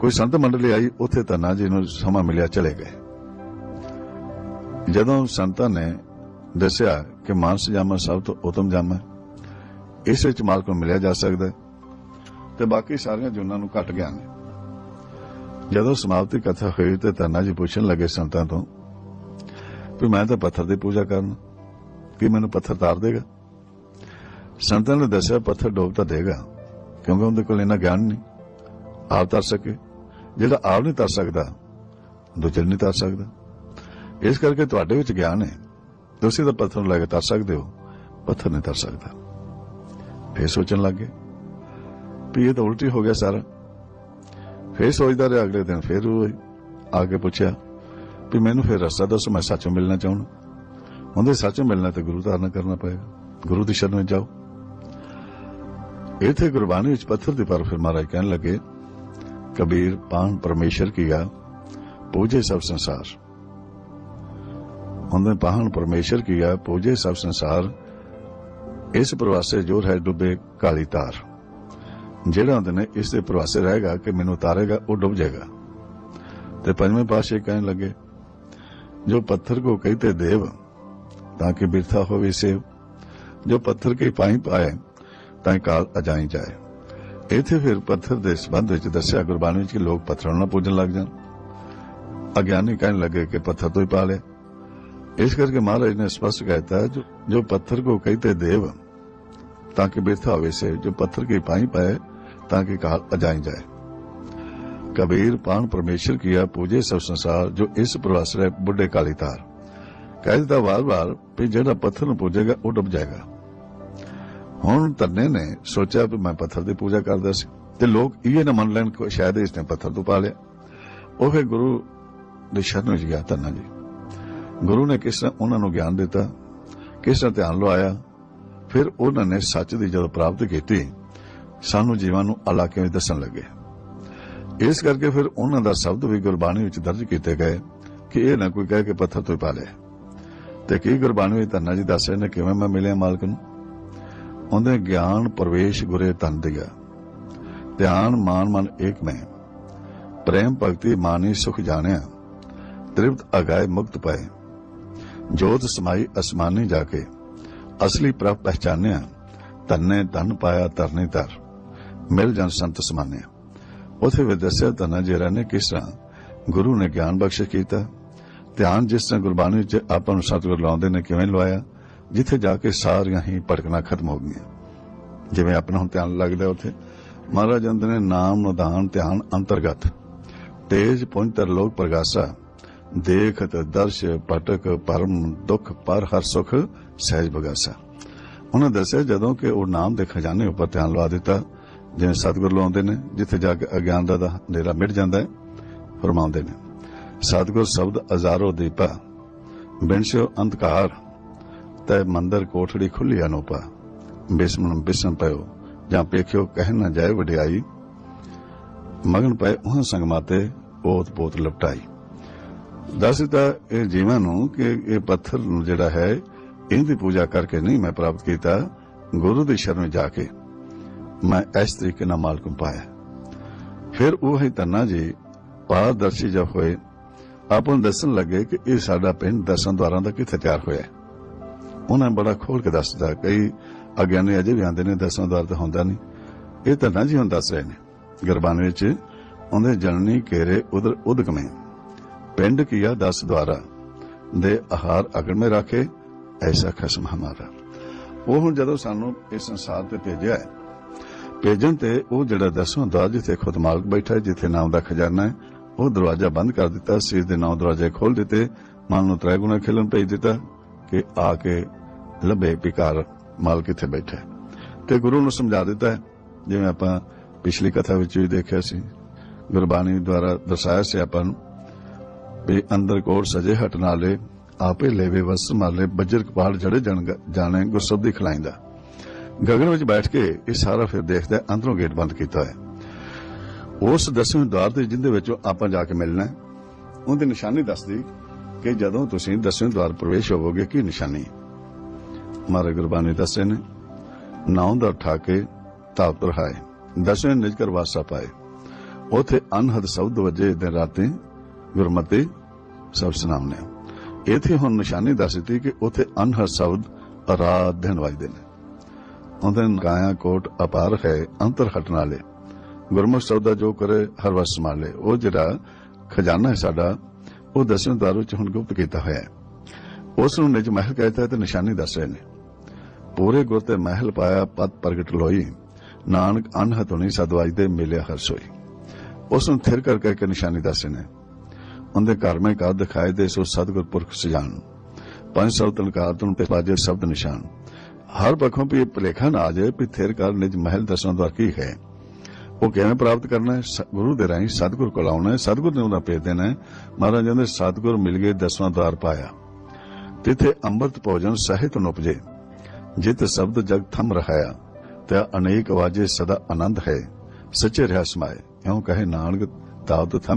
ਕੋਈ ਸੰਤ ਮੰਡਲੀ ਆਈ ਉੱਥੇ ਧੰਨਾ ਜੀ ਨੂੰ ਸਮਾਂ ਮਿਲਿਆ ਚਲੇ ਗਏ। ਜਦੋਂ ਸੰਤਾਂ ਨੇ ਦੱਸਿਆ ਕਿ ਮਾਨਸ ਜਾਮਾ ਸਭ ਤੋਂ ਉਤਮ ਜਾਮਾ ਹੈ, ਇਸ ਵਿੱਚ ਮਾਲਕ ਨੂੰ ਮਿਲਿਆ ਜਾ ਸਕਦਾ ਹੈ ਤੇ ਬਾਕੀ ਸਾਰੀਆਂ ਜੁਨਾਂ ਨੂੰ ਘਟ ਗਿਆ ਨੇ। ਜਦੋਂ ਸਮਾਪਤੀ ਕਥਾ ਹੋਈ ਤੇ ਧੰਨਾ ਜੀ ਪੁੱਛਣ ਲੱਗੇ ਸੰਤਾਂ ਤੋਂ ਵੀ ਮੈਂ ਤਾਂ ਪੱਥਰ ਦੀ ਪੂਜਾ ਕਰਨ ਕਿ ਮੈਨੂੰ ਪੱਥਰ ਤਾਰ ਦੇਗਾ? ਸੰਤਾਂ ਨੇ ਦੱਸਿਆ ਪੱਥਰ ਡੋਬ ਤਾਂ ਦੇਗਾ ਕਿਉਂਕਿ ਉਹਦੇ ਕੋਲ ਇਹਨਾਂ ਗਿਆਨ ਨਹੀਂ ਆਪ ਤਰ ਸਕੇ। ਜਿਹੜਾ ਆਪ ਨਹੀਂ ਤਰ ਸਕਦਾ, ਦੂਜੇ ਨਹੀਂ ਤਰ ਸਕਦਾ। ਇਸ ਕਰਕੇ ਤੁਹਾਡੇ ਵਿੱਚ ਗਿਆਨ ਹੈ। ਤੁਸੀਂ ਤਾਂ ਪੱਥਰ ਨੂੰ ਲੈ ਕੇ ਤਰ ਸਕਦੇ ਹੋ, ਪੱਥਰ ਨਹੀਂ ਤਰ ਸਕਦਾ। ਫੇਰ ਸੋਚਣ ਲੱਗੇ ਵੀ ਇਹ ਤਾਂ ਉਲਟੀ ਹੋ ਗਿਆ ਸਾਰਾ। ਫੇਰ ਸੋਚਦਾ ਰਿਹਾ, ਅਗਲੇ ਦਿਨ ਫੇਰ ਉਹ ਆ ਕੇ ਪੁੱਛਿਆ ਵੀ ਮੈਨੂੰ ਫੇਰ ਰਸਤਾ ਦੱਸੋ, ਮੈਂ ਸੱਚੋਂ ਮਿਲਣਾ ਚਾਹੁੰਦਾ। ਉਹਦੇ ਸੱਚੋਂ ਮਿਲਣਾ ਤੇ ਗੁਰੂ ਧਾਰਨਾ ਕਰਨਾ ਪਏਗਾ। ਗੁਰੂ ਦੀ ਸ਼ਰਨ ਵਿੱਚ ਜਾਓ। ਇਥੇ ਗੁਰਬਾਣੀ ਵਿੱਚ ਪੱਥਰ ਦੇ ਪਰ ਫਿਰ ਮਹਾਰਾਜ ਕਹਿਣ ਲੱਗੇ ਕਬੀਰ ਪਾਨ ਪਰਮੇਸ਼ਰ ਕੀਆ ਪੂਜੇ ਸਭ ਸੰਸਾਰ ਉਹਨੇ ਪਾਹਨ ਪਰਮੇਸ਼ਰ ਕੀਆ ਪੂਜੇ ਸਭ ਸੰਸਾਰ ਇਸ ਪ੍ਰਵਾਸੇ ਜੋਰ ਹੈ ਡੁੱਬੇ ਕਾਲੀ ਤਾਰ ਜਿਹੜਾ ਦਿਨ ਇਸ ਦੇ ਪ੍ਰਵਾਸੇ ਰਹੇਗਾ ਕਿ ਮੈਨੂੰ ਤਾਰੇਗਾ ਉਹ ਡੁੱਬ ਜਾਏਗਾ ਤੇ ਪੰਜਵੇਂ ਪਾਸ਼ੇ ਕਹਿਣ ਲੱਗੇ ਜੋ ਪੱਥਰ ਕੋ ਕਹਤੇ ਦੇਵ ਤਾਂ ਕਿ ਬਿਰਥਾ ਹੋਵੇ ਸੇਵ ਜੋ ਪੱਥਰ ਕੇ ਪਾਈ ਪਾਏ ਤਾਂ ਕਾਲ ਅਜਾਈ ਜਾਏ ਇੱਥੇ ਫਿਰ ਪੱਥਰ ਦੇ ਸੰਬੰਧ ਵਿੱਚ ਦੱਸਿਆ ਗੁਰਬਾਣੀ ਵਿੱਚ ਕਿ ਲੋਕ ਪੱਥਰਾਂ ਨੂੰ ਨਾ ਪੂਜਣ ਲੱਗ ਜਾਣ ਅਗਿਆਨੀ ਕਹਿਣ ਲੱਗੇ ਕਿ ਪੱਥਰ ਤੋਂ ਹੀ ਪਾ ਲਿਆ ਇਸ ਕਰਕੇ ਮਹਾਰਾਜ ਨੇ ਸਪਸ਼ਟ ਕਹਿਤਾ ਜੋ ਜੋ ਪੱਥਰ ਕੋ ਕਹਤੇ ਦੇਵ ਤਾਂ ਕਿ ਬਿਰਥਾ ਹੋਵੇ ਸੇ ਜੋ ਪੱਥਰ ਕੇ ਪਾਈ ਪਾਏ ਤਾਂ ਕਿ ਕਾਲ ਅਜਾਈ ਜਾਏ ਕਬੀਰ ਪਾਨ ਪਰਮੇਸ਼ਰ ਕੀਆ ਪੂਜੇ ਸਭ ਸੰਸਾਰ ਜੋ ਇਸ ਪ੍ਰਵਾਸਰੇ ਬੁੱਢੇ ਕਾਲੀ ਤਾਰ ਕਹਿ ਦਿੱਤਾ ਵਾਰ-ਵਾਰ ਵੀ ਜਿਹੜਾ ਪੱਥਰ ਨੂੰ ਪੂਜੇਗਾ ਉਹ ਡੁੱਬ ਜਾਏਗਾ ਹੁਣ ਧਰਨੇ ਨੇ ਸੋਚਿਆ ਵੀ ਮੈਂ ਪੱਥਰ ਦੀ ਪੂਜਾ ਕਰਦਾ ਸੀ ਤੇ ਲੋਕ ਇਹ ਨਾ ਮੰਨ ਲੈਣ ਕਿ ਸ਼ਾਇਦ ਇਸ ਨੇ ਪੱਥਰ ਤੋਂ ਪਾ ਲਿਆ। ਉਹ ਫਿਰ ਗੁਰੂ ਦੇ ਸ਼ਰਨ ਵਿੱਚ ਗਿਆ ਧਰਨਾ ਜੀ। ਗੁਰੂ ਨੇ ਕਿਸ ਤਰ੍ਹਾਂ ਉਹਨਾਂ ਨੂੰ ਗਿਆਨ ਦਿੱਤਾ, ਕਿਸ ਤਰ੍ਹਾਂ ਧਿਆਨ ਲਵਾਇਆ, ਫਿਰ ਉਹਨਾਂ ਨੇ ਸੱਚ ਦੀ ਜਦੋਂ ਪ੍ਰਾਪਤ ਕੀਤੀ, ਸਾਨੂੰ ਜੀਵਾਂ ਨੂੰ ਇਲਾਕੇ ਵਿੱਚ ਦੱਸਣ ਲੱਗੇ। ਇਸ ਕਰਕੇ ਫਿਰ ਉਹਨਾਂ ਦਾ ਸ਼ਬਦ ਵੀ ਗੁਰਬਾਣੀ ਵਿੱਚ ਦਰਜ ਕੀਤੇ ਗਏ ਕਿ ਇਹ ਨਾ ਕੋਈ ਕਹੇ ਕਿ ਪੱਥਰ ਤੋਂ ਹੀ ਪਾ ਲਿਆ। ਤੇ ਕੀ ਗੁਰਬਾਣੀ ਵਿੱਚ ਧੰਨਾ ਜੀ ਦੱਸ ਰਹੇ ਨੇ, ਕਿਵੇਂ ਮੈਂ ਮਿਲਿਆ ਮਾਲਕ ਨੂੰ? ਉਹਦੇ ਗਿਆਨ ਪ੍ਰਵੇਸ਼ ਗੁਰੇ ਤਨ ਦਿਆ। ਧਿਆਨ ਮਾਨ ਮਨ ਏਕ ਮੈਂ ਪ੍ਰੇਮ ਭਗਤੀ ਮਾਨੀ ਸੁਖ ਜਾਣਿਆ। ਤ੍ਰਿਪਤ ਅਗਾਏ ਮੁਕਤ ਪਾਏ। ਜੋਤ ਸਮਾਈ ਅਸਮਾਨੀ ਜਾ ਕੇ ਅਸਲੀ ਪ੍ਰਭ ਪਹਿਚਾਨਿਆ। ਤੰਨੇ ਧਨ ਪਾਇਆ ਤਰਨੀ ਤਰ ਮਿਲ ਜਨ ਸੰਤ ਸਮਾਨਿਆ। ਉਥੇ ਵੀ ਦੱਸਿਆ ਧੰਨਾ ਜੇਰਾ ਨੇ ਕਿਸ ਤਰ੍ਹਾਂ। ਗੁਰੂ ਨੇ ਗਿਆਨ ਬਖਸ਼ ਕੀਤਾ। ਧਿਆਨ ਜਿਸ ਤਰ੍ਹਾਂ ਗੁਰਬਾਣੀ ਵਿੱਚ ਆਪਾਂ ਨੂੰ ਸਤਿਗੁਰ ਲਾਉਂਦੇ ਨੇ ਕਿਵੇਂ ਲਵਾਇਆ। ਜਿੱਥੇ ਜਾ ਕੇ ਸਾਰੀਆਂ ਹੀ ਭਟਕਣਾ ਖਤਮ ਹੋ ਗਈਆਂ। ਜਿਵੇਂ ਆਪਣਾ ਹੁਣ ਧਿਆਨ ਲੱਗਦਾ ਉੱਥੇ। ਮਹਾਰਾਜ ਅੰਦਰ ਨੇ ਨਾਮ ਨਿਧਾਨ ਧਿਆਨ ਅੰਤਰਗਤ। ਤੇਜ ਪੁੰਤਰ ਲੋਕ ਪ੍ਰਗਾਸਾ। ਦੇਖਤ, ਦਰਸ਼ ਪਟਕ ਪਰਮ, ਦੁਖ, ਪਰ, ਹਰ ਸੁਖ, ਸਹਿਜ ਬਗਾਸਾ। ਉਹਨਾਂ ਦੱਸਿਆ ਜਦੋਂ ਕਿ ਉਹ ਨਾਮ ਦੇ ਖਜ਼ਾਨੇ ਉੱਪਰ ਧਿਆਨ ਲਵਾ ਦਿੱਤਾ। ਜਿਵੇਂ ਸਤਿਗੁਰ ਲਾਉਂਦੇ ਨੇ, ਜਿੱਥੇ ਜਾ ਕੇ ਅਗਿਆਨ ਦਾ ਦਾ ਹਨੇਰਾ ਮਿਟ ਜਾਂਦਾ ਹੈ, ਫਰਮਾਉਂਦੇ ਨੇ, ਸਤਿਗੁਰ ਸ਼ਬਦ ਹਜ਼ਾਰੋ ਦੀਪਾ ਬਿਨਸ਼ੋ ਅੰਧਕਾਰ ਤੈ ਮੰਦਰ ਕੋਠੜੀ ਖੁੱਲੀ ਅਨੋਪਾ ਬਿਸਮਨ ਬਿਸਮ ਪਇਓ, ਜਾਂ ਪੇਖਿਓ ਕਹਿ ਨਾ ਜਾਏ ਵਡਿਆਈ। ਮਗਨ ਪਏ ਉਹ ਸੰਗਮਾਤੇ ਪੋਤ ਪੋਤ ਲਪਟਾਈ। ਦੱਸ ਦਿੱਤਾ ਇਹ ਜੀਵਾਂ ਨੂੰ ਕਿ ਇਹ ਪੱਥਰ ਨੂੰ ਜਿਹੜਾ ਹੈ, ਇਹਦੀ ਪੂਜਾ ਕਰਕੇ ਨਹੀਂ ਮੈਂ ਪ੍ਰਾਪਤ ਕੀਤਾ, ਗੁਰੂ ਦੀ ਸ਼ਰਨ ਜਾ ਕੇ ਮੈਂ ਇਸ ਤਰੀਕੇ ਨਾਲ ਮਾਲਕ ਪਾਇਆ। ਫਿਰ ਉਹ ਹੀ ਤੰਨਾ ਜੀ, ਪਾਰਦਰਸ਼ੀ ਜਬ ਹੋਏ, ਆਪਾਂ ਨੂੰ ਦੱਸਣ ਲੱਗੇ ਕਿ ਇਹ ਸਾਡਾ ਪਿੰਡ ਦਸਾਂ ਦਵਾਰਾਂ ਦਾ ਕਿੱਥੇ ਤਿਆਰ ਹੋਇਆ ਹੈ। ਉਹਨਾਂ ਬੜਾ ਖੋਲ ਕੇ ਦੱਸਦਾ ਕਈ ਅਗਿਆਨੀ ਅਜੇ ਵੀ ਆਂਦੇ ਨੇ, ਦਸਾਂ ਤਾਂ ਹੁੰਦਾ ਨਹੀਂ। ਇਹ ਤਾਂ ਨਾ ਜੀ ਹੁਣ ਦੱਸ ਰਹੇ ਨੇ। ਗੁਰਬਾਣੀ ਵਿੱਚ ਉਹਦੇ ਜਨਨੀ ਕੇਰੇ ਉਧਰ ਉਦਕ ਪਿੰਡ ਕੀਆ ਦਸ ਦਵਾਰਾ ਦੇ ਆਹਾਰ ਅਗੜ ਮੇ ਰੱਖੇ, ਐਸਾ ਖਸਮ ਹਮਾਰਾ। ਉਹ ਹੁਣ ਜਦੋਂ ਸਾਨੂੰ ਇਸ ਸੰਸਾਰ ਤੇ ਭੇਜਿਆ ਹੈ, ਭੇਜਣ ਤੇ ਉਹ ਜਿਹੜਾ ਦਸਵਾਂ ਦਵਾਰ ਜਿੱਥੇ ਖੁਦ ਮਾਲਕ ਬੈਠਾ ਹੈ, ਜਿੱਥੇ ਨਾਮ ਦਾ ਖਜ਼ਾਨਾ ਹੈ, ਉਹ ਦਰਵਾਜ਼ਾ ਬੰਦ ਕਰ ਦਿੱਤਾ ਸੀਸ ਦੇ ਨੌ ਦਰਵਾਜ਼ੇ ਖੋਲ ਦਿੱਤੇ, ਮਨ ਨੂੰ ਤ੍ਰੈ ਗੁਣਾ ਖੇਲਣ ਭੇਜ ਦਿੱਤਾ, ਕਿ ਆ ਕੇ ਲੱਭੇ ਪਿਕਾਰ ਮਾਲ ਕਿੱਥੇ ਬੈਠਾ ਤੇ ਗੁਰੂ ਨੂੰ ਸਮਝਾ ਦਿੱਤਾ ਹੈ ਜਿਵੇਂ ਆਪਾਂ ਪਿਛਲੀ ਕਥਾ ਵਿੱਚ ਵੀ ਦੇਖਿਆ ਸੀ। ਗੁਰਬਾਣੀ ਦੁਆਰਾ ਦਰਸਾਇਆ ਸੀ ਆਪਾਂ ਨੂੰ ਵੀ ਅੰਦਰ ਕੋਰ ਸਜੇ ਹਟ ਨਾਲੇ ਆਪੇ ਲੈਵੇ ਵਸ ਮਾਲੇ ਬੱਜਰ ਕਪਾਲ ਜੜੇ ਜਣ ਜਾਣੇ ਗੁਰਸਬਦੀ ਖਲਾਇੰਦਾ। ਗਗਨ ਵਿੱਚ ਬੈਠ ਕੇ ਇਹ ਸਾਰਾ ਫਿਰ ਦੇਖਦਾ ਅੰਦਰੋਂ ਗੇਟ ਬੰਦ ਕੀਤਾ ਹੈ। ਉਸ ਦਸਵੇਂ ਦਵਾਰ ਦੇ ਜਿੰਦੇ ਵਿੱਚੋਂ ਆਪਾਂ ਜਾ ਕੇ ਮਿਲਣਾ ਹੈ, ਉਹਦੀ ਨਿਸ਼ਾਨੀ ਦੱਸਦੀ ਕਿ ਜਦੋਂ ਤੁਸੀਂ ਦਸਵੇਂ ਦਵਾਰ ਪ੍ਰਵੇਸ਼ ਹੋਵੋਗੇ ਕੀ ਨਿਸ਼ਾਨੀ ਮਾਰੇ ਗੁਰਬਾਣੀ ਦੱਸੇ ਨੇ। ਨਾਉ ਦਾ ਠਾਕੇ ਤਾਪ ਰਹਾਏ ਦਸਵੇਂ ਨਿਜ ਕਰ ਵਾਸਾ ਪਾਏ। ਉਥੇ ਅਨਹਦ ਸ਼ਬਦ ਵਜੇ ਦਿਨ ਰਾਤੀ ਗੁਰਮਤਿ ਸਭ ਸੁਣਾਉਂਦੇ ਇਥੇ ਹੁਣ ਨਿਸ਼ਾਨੀ ਦੱਸ ਦਿੱਤੀ ਕਿ ਉਥੇ ਅਨਹਦ ਸ਼ਬਦ ਰਾਤ ਦਿਨ ਵਜਦੇ ਨੇ। ਉਹਦੇ ਗਾਇਆ ਕੋਟ ਅਪਾਰ ਹੈ ਅੰਤਰ ਹਟਣ ਵਾਲੇ ਗੁਰਮੁਖ ਸ਼ਬਦ ਜੋ ਕਰੇ ਹਰ ਵਸ ਸੰਭਾਲੇ। ਉਹ ਜਿਹੜਾ ਖਜ਼ਾਨਾ ਹੈ ਸਾਡਾ, ਉਹ ਦਸਵੇਂ ਦਰ ਵਿੱਚ ਹੁਣ ਗੁਪਤ ਕੀਤਾ ਹੋਇਆ ਹੈ। ਉਸ ਨੂੰ ਨਿਜ ਮਹਿਲ ਕਹਿੰਦਾ ਹੈ ਤੇ ਨਿਸ਼ਾਨੀ ਦੱਸ ਰਹੇ ਨੇ। ਪੂਰੇ ਗੁਰ ਤੇ ਮਹਿਲ ਪਾਇਆ ਪਤ ਪ੍ਰਗਟ ਲੋਈ, ਨਾਨਕ ਅਨਹਤ ਹੋਣੀ ਸਦਵਾਜ ਦੇ ਮਿਲਿਆ ਹਰ ਸੋਈ। ਉਸ ਨੂੰ ਥਿਰ ਕਰਕੇ ਨਿਸ਼ਾਨੀ ਦੱਸ ਰਹੇ ਨੇ। ਉਹਦੇ ਘਰ ਮੈਂ ਕਾ ਦਿਖਾਏ ਤੇ ਸੋ ਸਤਿਗੁਰ ਪੁਰਖ ਸਜਾਣ ਪੰਜ ਸੌ ਤਨਕਾਰ ਤੋਂ ਤੇ ਸ਼ਬਦ ਨਿਸ਼ਾਨ। ਹਰ ਪੱਖੋਂ ਵੀ ਇਹ ਨਾ ਆ ਜਾਏ ਵੀ ਥਿਰ ਕਰ ਨਿਜ ਮਹਿਲ ਦਸਵਾਂ ਦਾ ਕੀ ਹੈ। ਉਹ ਕਿਵੇਂ ਪ੍ਰਾਪਤ ਕਰਨਾ ਹੈ? ਗੁਰੂ ਦੇ ਰਾਹੀਂ ਸਤਿਗੁਰ ਕੋਲ ਆਉਣਾ ਹੈ। ਸਤਿਗੁਰ ਨੇ ਉਹਦਾ ਭੇਜ ਦੇਣਾ ਹੈ। ਮਹਾਰਾਜ ਕਹਿੰਦੇ ਸਤਿਗੁਰ ਮਿਲ ਗਏ ਦਸਵਾਂ ਦਵਾਰ ਪਾਇਆ। ਤਿਥੇ ਅੰਮ੍ਰਿਤ ਭੋਜਨ ਸਹਿਤ ਉਪਜੇ। ਜਿਤ ਸ਼ਬਦ ਜਗ ਥਮ ਰਹਾਇਆ ਤੇ ਅਨੇਕ ਆਵਾਜੇ ਸਦਾ ਆਨੰਦ ਹੈ। ਸੱਚੇ ਰਿਹਾ ਸਮਾਏ ਕਿਉਂ ਕਹੇ ਨਾਨਕ ਤਾਵਤ ਥਮ